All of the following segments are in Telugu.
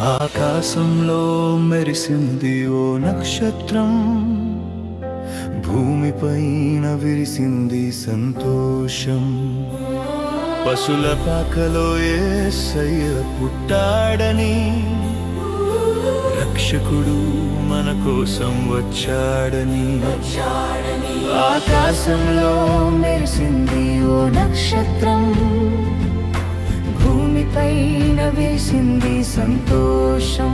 ఆకాశంలో మెరిసింది ఓ నక్షత్రం. భూమిపైన విరిసింది సంతోషం. పశుల పాకలో ఏసయ్య పుట్టాడని. రక్షకుడు మన కోసం వచ్చాడని. ఆకాశంలో మెరిసింది ఓ నక్షత్రం. వేసింది సంతోషం.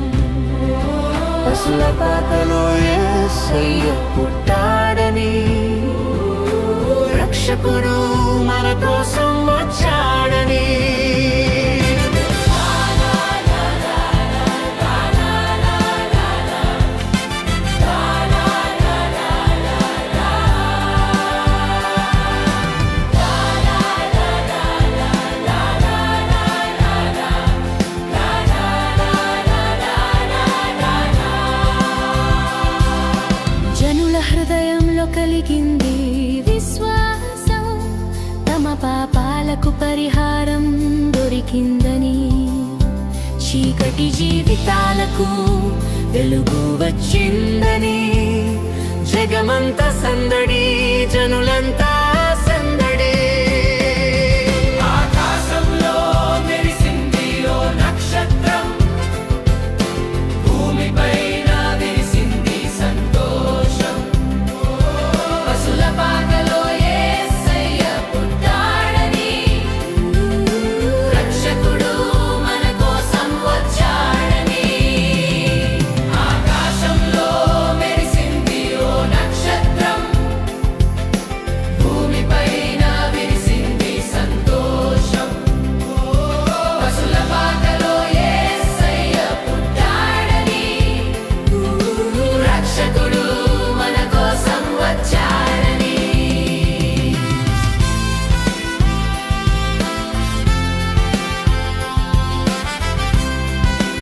పశుల పాకలో ఏసయ్య పుట్టాడని. రక్షకుడు మన కోసం వచ్చాడని. కలిగింది విశ్వాసం. తమ పాపాలకు పరిహారం దొరికిందని చీకటి జీవితాలకు వెలుగు వచ్చిందని జగమంత సందడి జనులంతా